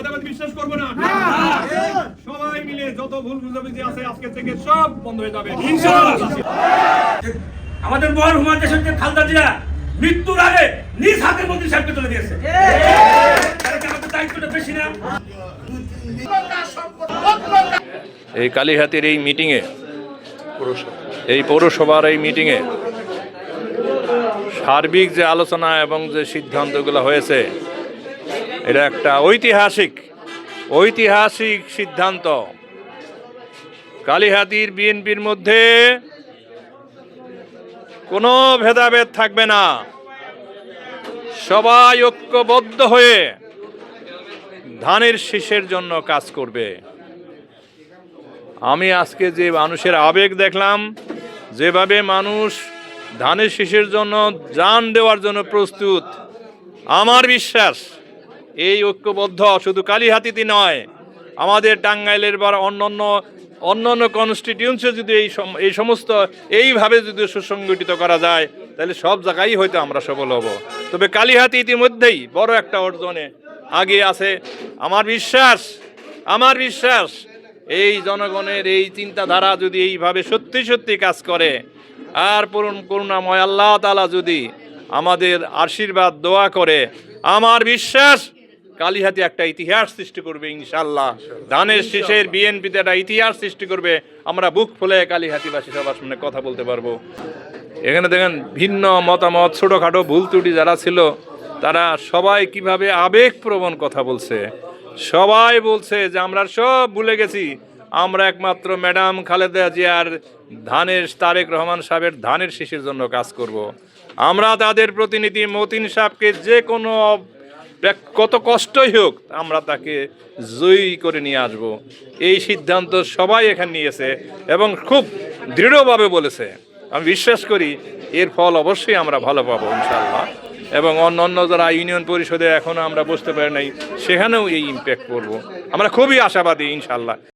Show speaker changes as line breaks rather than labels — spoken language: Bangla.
ভেদাভেদ বিশ্বাস করব না। সবাই মিলে যত ভুল বুঝাবুঝি আছে আজকে থেকে সব বন্ধ হয়ে যাবে।
আমাদের মহান হুমায়ুন দেশের খালদা জিয়া মৃত্যুর আগে নিজ হাতের মন্ত্রী সাহেবকে তুলে দিয়েছে। আমাদের দায়িত্বটা বেশি না?
এই কালীহাতির এই মিটিংয়ে এই পৌরসভার এই মিটিংয়ে সার্বিক যে আলোচনা এবং যে সিদ্ধান্তগুলো হয়েছে এটা একটা ঐতিহাসিক ঐতিহাসিক সিদ্ধান্ত। কালীহাতির বিএনপির মধ্যে কোনো ভেদাভেদ থাকবে না। সবাই ঐক্যবদ্ধ হয়ে ধানের শীষের জন্য কাজ করবে। আমি আজকে যে মানুষের আবেগ দেখলাম, যেভাবে মানুষ ধানের শীষের জন্য যান দেওয়ার জন্য প্রস্তুত, আমার বিশ্বাস এই ঐক্যবদ্ধ, শুধু কালীহাতিতে নয়, আমাদের টাঙ্গাইলের বা অন্যান্য অন্যান্য কনস্টিটিউন্সে যদি এই এই সমস্ত, এইভাবে যদি সুসংগঠিত করা যায়, তাহলে সব জায়গায় হয়তো আমরা সফল হব। তবে কালীহাতি ইতিমধ্যেই বড় একটা অর্জনে আগে আছে। আমার বিশ্বাস আমার বিশ্বাস, এই জনগণের এই চিন্তাধারা যদি এইভাবে সত্যি সত্যি কাজ করে, আর পূরণ করুণাময় আল্লাহ তালা যদি আমাদের আশীর্বাদ, দোয়া করে, আমার বিশ্বাস কালীহাতি একটা ইতিহাস সৃষ্টি করবে ইনশাল্লাহ ধানের শেষের বিএনপিতে একটা ইতিহাস সৃষ্টি করবে। আমরা বুক ফুলে কালীহাতিবাসী সবার সামনে কথা বলতে পারব। এখানে দেখেন, ভিন্ন মতামত, ছোটোখাটো ভুল ত্রুটি যারা ছিল, তারা সবাই কীভাবে আবেগপ্রবণ কথা বলছে। সবাই বলছে যে, আমরা সব ভুলে গেছি। আমরা একমাত্র ম্যাডাম খালেদা জিয়ার ধানের, তারেক রহমান সাহেবের ধানের শিশির জন্য কাজ করব। আমরা তাদের প্রতিনিধি মতিন সাহেবকে যে কোনো কত কষ্টই হোক, আমরা তাকে জয়ী করে নিয়ে আসব। এই সিদ্ধান্ত সবাই এখানে নিয়েছে এবং খুব দৃঢ়ভাবে বলেছে। আমি বিশ্বাস করি, এর ফল অবশ্যই আমরা ভালো পাবো ইনশাল্লাহ এবং অন্য অন্য যারা ইউনিয়ন পরিষদে এখনও আমরা বুঝতে পারি নাই, সেখানেও এই ইম্প্যাক্ট করব। আমরা খুবই আশাবাদী ইনশাল্লাহ